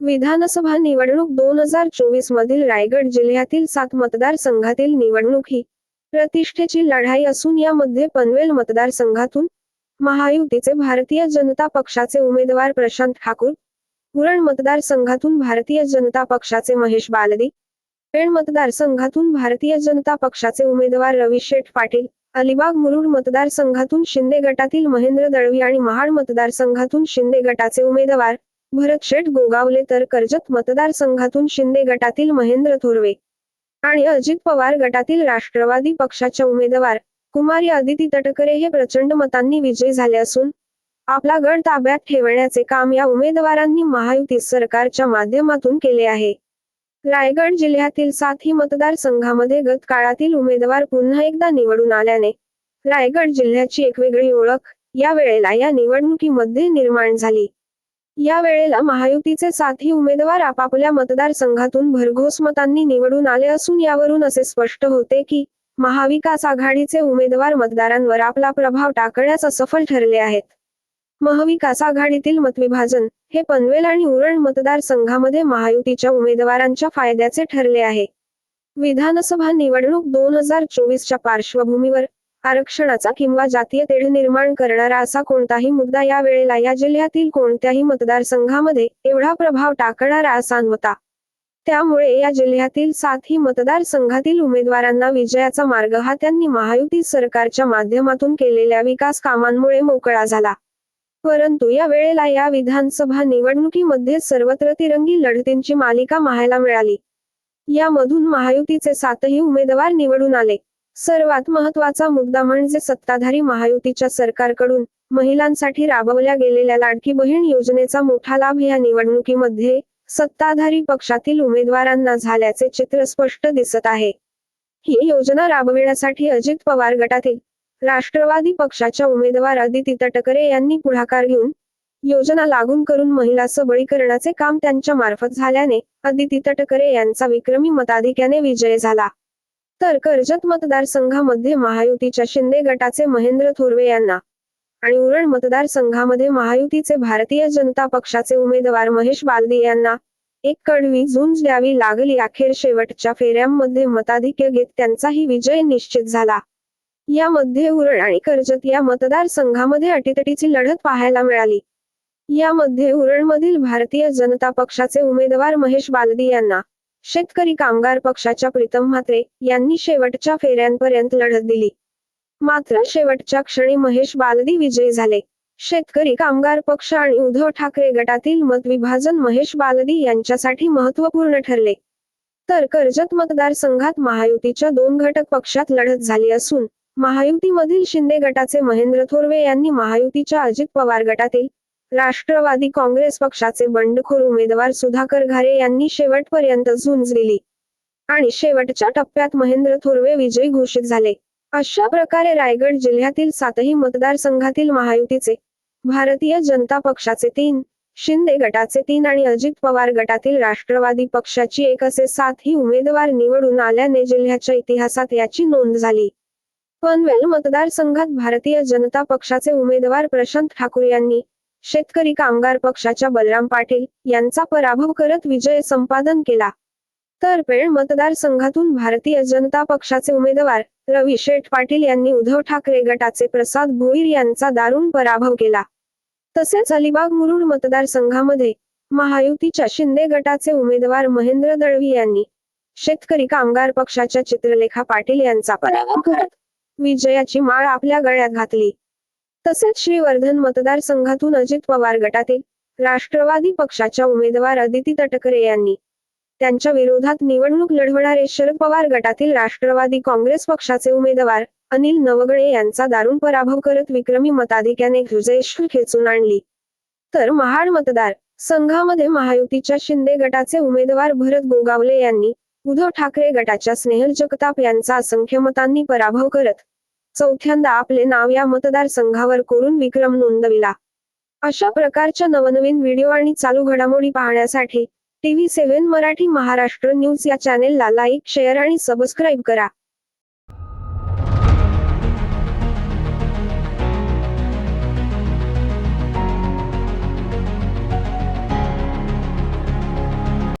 विधानसभा निवडणूक दोन हजार चोवीस मधील रायगड जिल्ह्यातील सात मतदारसंघातील निवडणूक ही प्रतिष्ठेची लढाई असून यामध्ये पनवेल मतदारसंघातून महायुतीचे भारतीय जनता पक्षाचे उमेदवार प्रशांत ठाकूर उरण मतदारसंघातून भारतीय जनता पक्षाचे महेश बालदी पेण मतदारसंघातून भारतीय जनता पक्षाचे उमेदवार रवी शेठ पाटील अलिबाग मुरुड मतदारसंघातून शिंदे गटातील महेंद्र दळवी आणि महाड मतदारसंघातून शिंदे गटाचे उमेदवार भरत शेठ गोगावले तर कर्जत मतदारसंघातून शिंदे गटातील महेंद्र थोरवे आणि अजित पवार गटातील राष्ट्रवादी पक्षाच्या उमेदवार कुमारी अदिती तटकरे हे प्रचंड मतांनी विजयी झाले असून आपला गड ताब्यात ठेवण्याचे काम या उमेदवारांनी महायुती सरकारच्या माध्यमातून केले आहे. रायगड जिल्ह्यातील सातही मतदारसंघामध्ये गत काळातील उमेदवार पुन्हा एकदा निवडून आल्याने रायगड जिल्ह्याची एक वेगळी ओळख या वेळेला या निवडणुकीमध्ये निर्माण झाली. या वेळेला महायुतीचे सातही उमेदवार आपापल्या मतदारसंघातून भरघोस मतांनी निवडून आले असून यावरून असे स्पष्ट होते की महाविकास आघाडीचे उमेदवार मतदारांवर आपला प्रभाव टाकण्यास असफल ठरले आहेत. महाविकास आघाडीतील मतविभाजन हे पनवेल आणि उरण मतदारसंघामध्ये महायुतीच्या उमेदवारांच्या फायद्याचे ठरले आहे. विधानसभा निवडणूक दोन हजार चोवीसच्या पार्श्वभूमीवर आरक्षणाचा किंवा जातीय तेढ निर्माण करणारा असा कोणताही मुद्दा या वेळेला या जिल्ह्यातील कोणत्याही मतदारसंघामध्ये एवढा प्रभाव टाकणारा असा नव्हता त्यामुळे या जिल्ह्यातील सातही मतदारसंघातील उमेदवारांना विजयाचा मार्ग हा त्यांनी महायुती सरकारच्या माध्यमातून केलेल्या विकास कामांमुळे मोकळा झाला. परंतु या वेळेला या विधानसभा निवडणुकीमध्ये सर्वत्र तिरंगी लढतींची मालिका पाहायला मिळाली. यामधून महायुतीचे सातही उमेदवार निवडून आले. सर्वात महत्त्वाचा मुद्दा म्हणजे सत्ताधारी महायुतीच्या सरकारकडून महिलांसाठी राबवल्या गेलेल्या लाडकी बहीण योजनेचा मोठा लाभ या निवडणुकीमध्ये सत्ताधारी पक्षातील उमेदवारांना झाल्याचे चित्र स्पष्ट दिसत आहे. ही योजना राबविण्यासाठी अजित पवार गटातील राष्ट्रवादी पक्षाच्या उमेदवार आदिती तटकरे यांनी पुढाकार घेऊन योजना लागून करून महिला सबळीकरणाचे काम त्यांच्या मार्फत झाल्याने आदिती तटकरे यांचा विक्रमी मताधिक्याने विजय झाला. तर कर्जत मतदारसंघामध्ये महायुतीच्या शिंदे गटाचे महेंद्र थोरवे यांना आणि उरण मतदारसंघामध्ये महायुतीचे भारतीय जनता पक्षाचे उमेदवार महेश बालदी यांना एक कडवी झुंज द्यावी लागली. अखेर शेवटच्या फेऱ्यांमध्ये मताधिक्य घेत त्यांचाही विजय निश्चित झाला. यामध्ये उरण आणि कर्जत या मतदारसंघामध्ये अटीतटीची लढत पाहायला मिळाली. यामध्ये उरणमधील भारतीय जनता पक्षाचे उमेदवार महेश बालदी यांना शेतकरी कामगार पक्षाच्या प्रीतम म्हात्रे यांनी शेवटच्या फेऱ्यांपर्यंत लढत दिली. मात्र शेवटच्या क्षणी महेश बालदी विजयी झाले. शेतकरी कामगार पक्ष आणि उद्धव ठाकरे गटातील मतविभाजन महेश बालदी यांच्यासाठी महत्त्वपूर्ण ठरले. तर कर्जत मतदारसंघात महायुतीच्या दोन घटक पक्षात लढत झाली असून महायुतीमधील शिंदे गटाचे महेंद्र थोरवे यांनी महायुतीच्या अजित पवार गटातील राष्ट्रवादी काँग्रेस पक्षाचे बंडखोर उमेदवार सुधाकर घारे यांनी शेवटपर्यंत झुंज दिली आणि शेवटच्या टप्प्यात महेंद्र थोरवे विजयी घोषित झाले. अशा प्रकारे रायगड जिल्ह्यातील सातही मतदारसंघातील महायुतीचे भारतीय जनता पक्षाचे तीन शिंदे गटाचे तीन आणि अजित पवार गटातील राष्ट्रवादी पक्षाची एक असे सातही उमेदवार निवडून आल्याने जिल्ह्याच्या इतिहासात याची नोंद झाली. पनवेल मतदारसंघात भारतीय जनता पक्षाचे उमेदवार प्रशांत ठाकूर यांनी शेतकरी कामगार पक्षाच्या बलराम पाटील यांचा पराभव करत विजय संपादन केला. तर पेण मतदारसंघातून भारतीय जनता पक्षाचे उमेदवार रवी शेठ पाटील यांनी उद्धव ठाकरे गटाचे प्रसाद भोईर यांचा दारुण पराभव केला. तसेच अलिबाग मुरुड मतदारसंघामध्ये महायुतीच्या शिंदे गटाचे उमेदवार महेंद्र दळवी यांनी शेतकरी कामगार पक्षाच्या चित्रलेखा पाटील यांचा पराभव करत विजयाची माळ आपल्या गळ्यात घातली. तसेच श्रीवर्धन मतदारसंघातून अजित पवार गटातील राष्ट्रवादी पक्षाच्या उमेदवार अदिती तटकरे यांनी त्यांच्या विरोधात निवडणूक लढवणारे शरद पवार गटातील राष्ट्रवादी काँग्रेस पक्षाचे उमेदवार अनिल नवगणे यांचा दारुण पराभव करत विक्रमी मताधिक्याने विजयश्री खेचून आणली. तर महाड मतदार संघामध्ये महायुतीच्या शिंदे गटाचे उमेदवार भरत गोगावले यांनी उद्धव ठाकरे गटाच्या स्नेहल जगताप यांचा असंख्य मतांनी पराभव करत चौथ्यांदा आपले नाव या मतदारसंघावर करून विक्रम नोंदविला. अशा प्रकारच्या नवनवीन व्हिडिओ आणि चालू घडामोडी पाहण्यासाठी TV seven Marathi Maharashtra news या चॅनेलला लाईक शेअर आणि सबस्क्राईब करा.